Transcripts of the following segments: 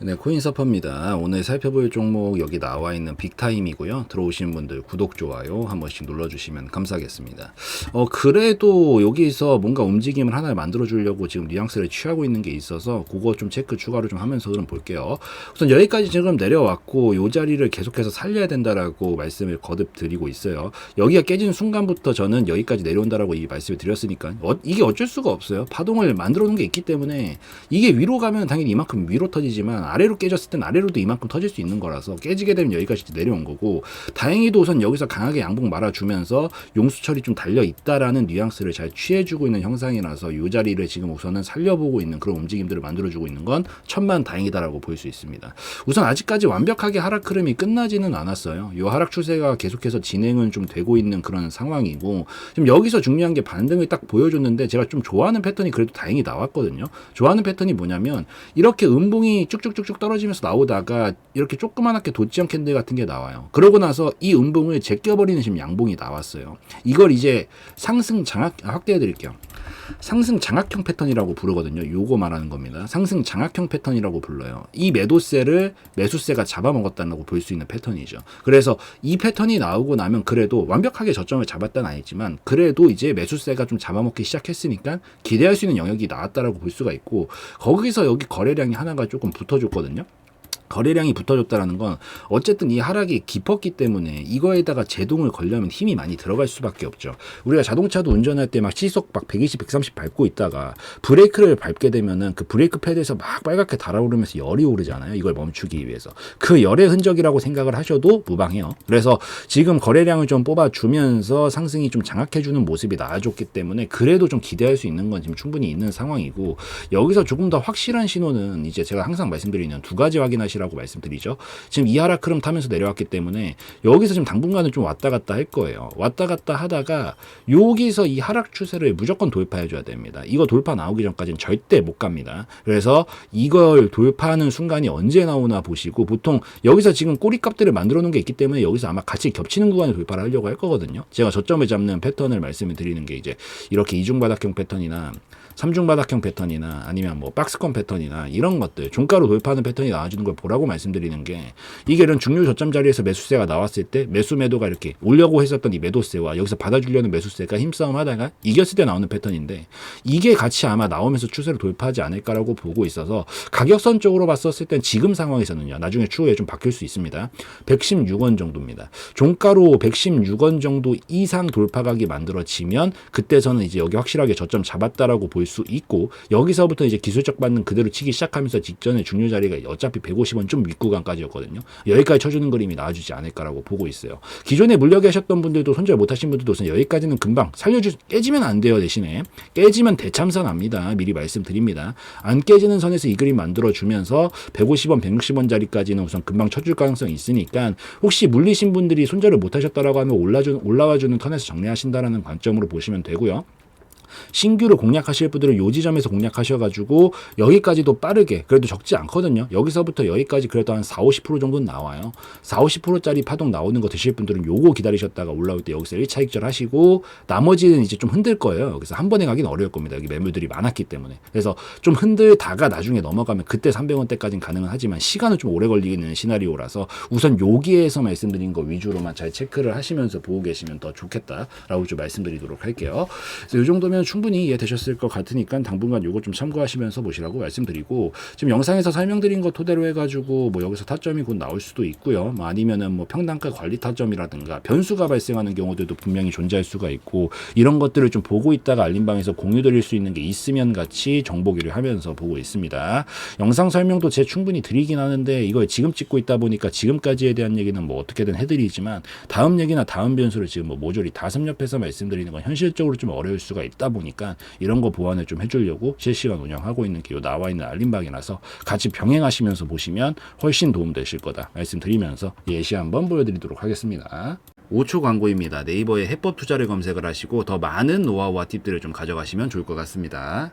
네, 코인 서퍼입니다. 오늘 살펴볼 종목 여기 나와 있는 빅타임이고요. 들어오신 분들 구독, 좋아요 한 번씩 눌러주시면 감사하겠습니다. 어, 그래도 여기서 뭔가 움직임을 하나 만들어 주려고 지금 뉘앙스를 취하고 있는 게 있어서 그거 좀 체크 추가로 좀 하면서 그럼 볼게요. 우선 여기까지 지금 내려왔고 요 자리를 계속해서 살려야 된다라고 말씀을 거듭 드리고 있어요. 여기가 깨진 순간부터 저는 여기까지 내려온다라고 이 말씀을 드렸으니까 어, 이게 어쩔 수가 없어요. 파동을 만들어 놓은 게 있기 때문에 이게 위로 가면 당연히 이만큼 위로 터지지만 아래로 깨졌을 땐 아래로도 이만큼 터질 수 있는 거라서 깨지게 되면 여기까지 내려온 거고 다행히도 우선 여기서 강하게 양봉 말아주면서 용수철이 좀 달려 있다라는 뉘앙스를 잘 취해주고 있는 형상이라서 이 자리를 지금 우선은 살려보고 있는 그런 움직임들을 만들어주고 있는 건 천만 다행이다라고 볼 수 있습니다. 우선 아직까지 완벽하게 하락 흐름이 끝나지는 않았어요. 이 하락 추세가 계속해서 진행은 좀 되고 있는 그런 상황이고 지금 여기서 중요한 게 반등을 딱 보여줬는데 제가 좀 좋아하는 패턴이 그래도 다행히 나왔거든요. 좋아하는 패턴이 뭐냐면 이렇게 음봉이 쭉쭉 쭉쭉 떨어지면서 나오다가 이렇게 조그만하게 도지형 캔들 같은 게 나와요. 그러고 나서 이 음봉을 제껴버리는 지금 양봉이 나왔어요. 이걸 이제 상승 장악 확대해 드릴게요. 상승 장악형 패턴이라고 부르거든요. 요거 말하는 겁니다. 상승 장악형 패턴이라고 불러요. 이 매도세를 매수세가 잡아먹었다고 볼 수 있는 패턴이죠. 그래서 이 패턴이 나오고 나면 그래도 완벽하게 저점을 잡았다는 아니지만 그래도 이제 매수세가 좀 잡아먹기 시작했으니까 기대할 수 있는 영역이 나왔다라고 볼 수가 있고 거기서 여기 거래량이 하나가 조금 붙어줬거든요. 거래량이 붙어졌다라는 건 어쨌든 이 하락이 깊었기 때문에 이거에다가 제동을 걸려면 힘이 많이 들어갈 수밖에 없죠. 우리가 자동차도 운전할 때 막 시속 막 120, 130 밟고 있다가 브레이크를 밟게 되면은 그 브레이크 패드에서 막 빨갛게 달아오르면서 열이 오르잖아요. 이걸 멈추기 위해서. 그 열의 흔적이라고 생각을 하셔도 무방해요. 그래서 지금 거래량을 좀 뽑아주면서 상승이 좀 장악해주는 모습이 나아졌기 때문에 그래도 좀 기대할 수 있는 건 지금 충분히 있는 상황이고 여기서 조금 더 확실한 신호는 이제 제가 항상 말씀드리는 두 가지 확인하시 라고 말씀드리죠. 지금 이 하락 흐름 타면서 내려왔기 때문에 여기서 지금 당분간은 좀 왔다 갔다 할 거예요. 왔다 갔다 하다가 여기서 이 하락 추세를 무조건 돌파해 줘야 됩니다. 이거 돌파 나오기 전까지는 절대 못 갑니다. 그래서 이걸 돌파하는 순간이 언제 나오나 보시고 보통 여기서 지금 꼬리값들을 만들어 놓은 게 있기 때문에 여기서 아마 같이 겹치는 구간을 돌파를 하려고 할 거거든요. 제가 저점을 잡는 패턴을 말씀을 드리는 게 이제 이렇게 이중바닥형 패턴이나 삼중바닥형 패턴이나 아니면 뭐 박스권 패턴이나 이런 것들 종가로 돌파하는 패턴이 나와주는 걸 보라고 말씀드리는 게 이게 이런 중요 저점 자리에서 매수세가 나왔을 때 매수 매도가 이렇게 오려고 했었던 이 매도세와 여기서 받아주려는 매수세가 힘싸움 하다가 이겼을 때 나오는 패턴인데 이게 같이 아마 나오면서 추세를 돌파하지 않을까라고 보고 있어서 가격선 쪽으로 봤었을 땐 지금 상황에서는요 나중에 추후에 좀 바뀔 수 있습니다. 116원 정도입니다. 종가로 116원 정도 이상 돌파각이 만들어지면 그때 저는 이제 여기 확실하게 저점 잡았다라고 볼수 있고 여기서부터 이제 기술적 반등 그대로 치기 시작하면서 직전에 중요 자리가 어차피 150원 좀 윗구간까지였거든요. 여기까지 쳐주는 그림이 나와주지 않을까라고 보고 있어요. 기존에 물려게 하셨던 분들도 손절 못하신 분들도 우선 여기까지는 금방 살려주 깨지면 안 돼요 대신에 깨지면 대참사 납니다. 미리 말씀드립니다. 안 깨지는 선에서 이 그림 만들어 주면서 150원, 160원 자리까지는 우선 금방 쳐줄 가능성이 있으니까 혹시 물리신 분들이 손절을 못하셨다라고 하면 올라주, 올라와주는 턴에서 정리하신다라는 관점으로 보시면 되고요. 신규를 공략하실 분들은 요 지점에서 공략하셔가지고 여기까지도 빠르게 그래도 적지 않거든요. 여기서부터 여기까지 그래도 한 4, 50% 정도는 나와요. 4, 50%짜리 파동 나오는 거 드실 분들은 요거 기다리셨다가 올라올 때 여기서 1차 익절 하시고 나머지는 이제 좀 흔들 거예요. 여기서 한 번에 가긴 어려울 겁니다. 여기 매물들이 많았기 때문에. 그래서 좀 흔들다가 나중에 넘어가면 그때 300원대까지는 가능은 하지만 시간은 좀 오래 걸리는 시나리오라서 우선 여기에서 말씀드린 거 위주로만 잘 체크를 하시면서 보고 계시면 더 좋겠다라고 좀 말씀드리도록 할게요. 그래서 이 정도면 충분히 이해되셨을 것 같으니까 당분간 요거 좀 참고하시면서 보시라고 말씀드리고 지금 영상에서 설명드린 거 토대로 해가지고 뭐 여기서 타점이 곧 나올 수도 있고요. 뭐 아니면은 뭐 평단가 관리 타점이라든가 변수가 발생하는 경우들도 분명히 존재할 수가 있고 이런 것들을 좀 보고 있다가 알림방에서 공유드릴 수 있는 게 있으면 같이 정보 교류 하면서 보고 있습니다. 영상 설명도 제 충분히 드리긴 하는데 이걸 지금 찍고 있다 보니까 지금까지에 대한 얘기는 뭐 어떻게든 해드리지만 다음 얘기나 다음 변수를 지금 뭐 모조리 다 섭렵해서 말씀드리는 건 현실적으로 좀 어려울 수가 있다 보니까 이런 거 보완을 좀 해주려고 실시간 운영하고 있는 게 나와 있는 알림방이라서 같이 병행하시면서 보시면 훨씬 도움되실 거다 말씀드리면서 예시 한번 보여드리도록 하겠습니다. 5초 광고입니다. 네이버에 해법 투자를 검색을 하시고 더 많은 노하우와 팁들을 좀 가져가시면 좋을 것 같습니다.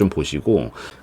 좀 보시고